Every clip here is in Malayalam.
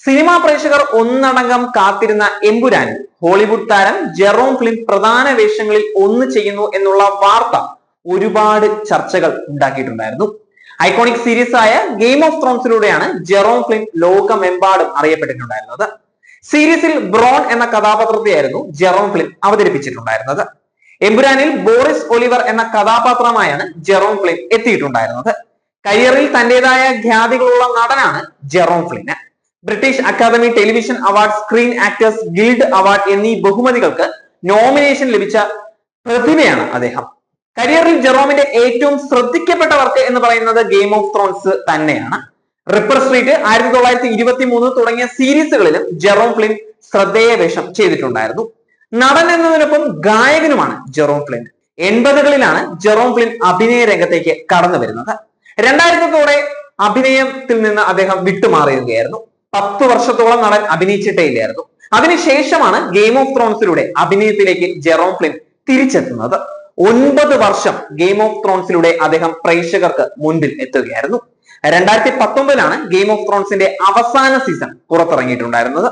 സിനിമാ പ്രേക്ഷകർ ഒന്നടങ്കം കാത്തിരുന്ന എമ്പുരാൻ ഹോളിവുഡ് താരം ജെറോം ഫിലിം പ്രധാന വേഷങ്ങളിൽ ഒന്ന് ചെയ്യുന്നു എന്നുള്ള വാർത്ത ഒരുപാട് ചർച്ചകൾ ഉണ്ടാക്കിയിട്ടുണ്ടായിരുന്നു. ഐക്കോണിക് സീരീസ് ആയ ഗെയിം ഓഫ് ത്രോൺസിലൂടെയാണ് ജെറോം ഫിലിം ലോകമെമ്പാടും അറിയപ്പെട്ടിട്ടുണ്ടായിരുന്നത്. സീരീസിൽ ബ്രോൺ എന്ന കഥാപാത്രത്തെയായിരുന്നു ജെറോം ഫിലിം അവതരിപ്പിച്ചിട്ടുണ്ടായിരുന്നത്. എമ്പുരാനിൽ ബോറിസ് ഒലിവർ എന്ന കഥാപാത്രമായാണ് ജെറോം ഫിലിം എത്തിയിട്ടുണ്ടായിരുന്നത്. കരിയറിൽ തന്റേതായ ഖ്യാതികളുള്ള നടനാണ് Jerome ഫ്ലിന്. British academy television award screen actors guild award എന്നീ ബഹുമതികൾക്ക് നോമിനേഷൻ ലഭിച്ച പ്രതിഭയാണ് അദ്ദേഹം. കരിയറിൽ ജെറോമിന്റെ ഏറ്റവും ശ്രദ്ധിക്കപ്പെട്ട വർക്ക് എന്ന് പറയുന്നത് ഗെയിം ഓഫ് ത്രോൺസ് തന്നെയാണ്. റിപ്പർ സ്ട്രീറ്റ് ആയിരത്തി തൊള്ളായിരത്തി ഇരുപത്തി മൂന്ന് തുടങ്ങിയ സീരീസുകളിലും ജെറോം ഫ്ലിൻ ശ്രദ്ധേയ വേഷം ചെയ്തിട്ടുണ്ടായിരുന്നു. നടൻ എന്നതിനൊപ്പം ഗായകനുമാണ് ജെറോം ഫ്ലിൻ എൺപതുകളിലാണ് ജെറോം ഫ്ലിൻ അഭിനയ രംഗത്തേക്ക് കടന്നു വരുന്നത് രണ്ടായിരത്തോടെ അഭിനയത്തിൽ നിന്ന് അദ്ദേഹം വിട്ടുമാറിയുകയായിരുന്നു പത്ത് വർഷത്തോളം നടൻ അഭിനയിച്ചിട്ടേ ഇല്ലായിരുന്നു. അതിനുശേഷമാണ് ഗെയിം ഓഫ് ത്രോൺസിലൂടെ അഭിനയത്തിലേക്ക് ജെറോം ഫ്ലിൻ തിരിച്ചെത്തുന്നത്. ഒൻപത് വർഷം ഗെയിം ഓഫ് ത്രോൺസിലൂടെ അദ്ദേഹം പ്രേക്ഷകർക്ക് മുൻപിൽ എത്തുകയായിരുന്നു. രണ്ടായിരത്തി പത്തൊമ്പതിലാണ് ഗെയിം ഓഫ് ത്രോൺസിന്റെ അവസാന സീസൺ പുറത്തിറങ്ങിയിട്ടുണ്ടായിരുന്നത്.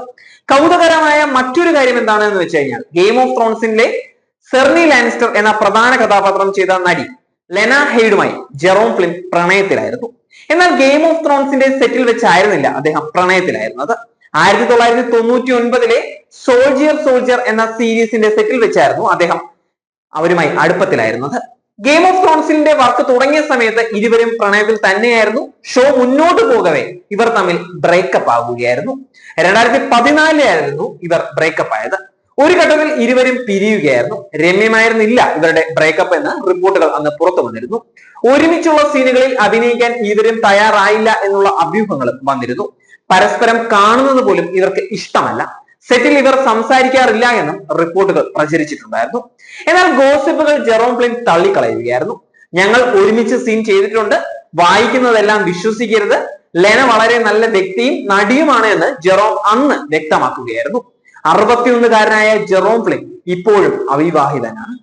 കൗതുകരമായ മറ്റൊരു കാര്യം എന്താണെന്ന് വെച്ച് കഴിഞ്ഞാൽ ഗെയിം ഓഫ് ത്രോൺസിന്റെ സെർണി ലാനിസ്റ്റർ എന്ന പ്രധാന കഥാപാത്രം ചെയ്ത നടി ലെന ഹെയ്ഡുമായി ജെറോം ഫ്ലിൻ പ്രണയത്തിലായിരുന്നു. എന്നാൽ ഗെയിം ഓഫ് ത്രോൺസിന്റെ സെറ്റിൽ വെച്ചായിരുന്നില്ല. അദ്ദേഹം പ്രണയത്തിലായിരുന്നത് ആയിരത്തി തൊള്ളായിരത്തി തൊണ്ണൂറ്റി ഒൻപതിലെ സോൾജിയർ സോൾജിയർ എന്ന സീരീസിന്റെ സെറ്റിൽ വെച്ചായിരുന്നു അദ്ദേഹം അവരുമായി അടുപ്പത്തിലായിരുന്നത്. ഗെയിം ഓഫ് ത്രോൺസിന്റെ വർക്ക് തുടങ്ങിയ സമയത്ത് ഇരുവരും പ്രണയത്തിൽ തന്നെയായിരുന്നു. ഷോ മുന്നോട്ട് പോകവേ ഇവർ തമ്മിൽ ബ്രേക്കപ്പ് ആകുകയായിരുന്നു രണ്ടായിരത്തി പതിനാലിലായിരുന്നു ഇവർ ബ്രേക്കപ്പ് ആയത്. ഒരു ഘട്ടത്തിൽ ഇരുവരും പിരിയുകയായിരുന്നു. രമ്യമായിരുന്നില്ല ഇവരുടെ ബ്രേക്കപ്പ് എന്ന റിപ്പോർട്ടുകൾ അന്ന് പുറത്തു വന്നിരുന്നു. ഒരുമിച്ചുള്ള സീനുകളിൽ അഭിനയിക്കാൻ ഇരുവരും തയ്യാറായില്ല എന്നുള്ള അഭ്യൂഹങ്ങളും വന്നിരുന്നു. പരസ്പരം കാണുന്നത് പോലും ഇവർക്ക് ഇഷ്ടമല്ല. സെറ്റിൽ ഇവർ സംസാരിക്കാറില്ല എന്നും റിപ്പോർട്ടുകൾ പ്രചരിച്ചിട്ടുണ്ടായിരുന്നു. എന്നാൽ ഗോസിപ്പുകൾ ജെറോം പ്ലിൻ തള്ളിക്കളയുകയായിരുന്നു. ഞങ്ങൾ ഒരുമിച്ച് സീൻ ചെയ്തിട്ടുണ്ട്. വായിക്കുന്നതെല്ലാം വിശ്വസിക്കരുത്. ലെന വളരെ നല്ല വ്യക്തിയും നടിയുമാണ് എന്ന് ജെറോം അന്ന് വ്യക്തമാക്കുകയായിരുന്നു. അറുപത്തിയൊന്നുകാരനായ ജെറോം ഫ്ലിൻ ഇപ്പോഴും അവിവാഹിതനാണ്.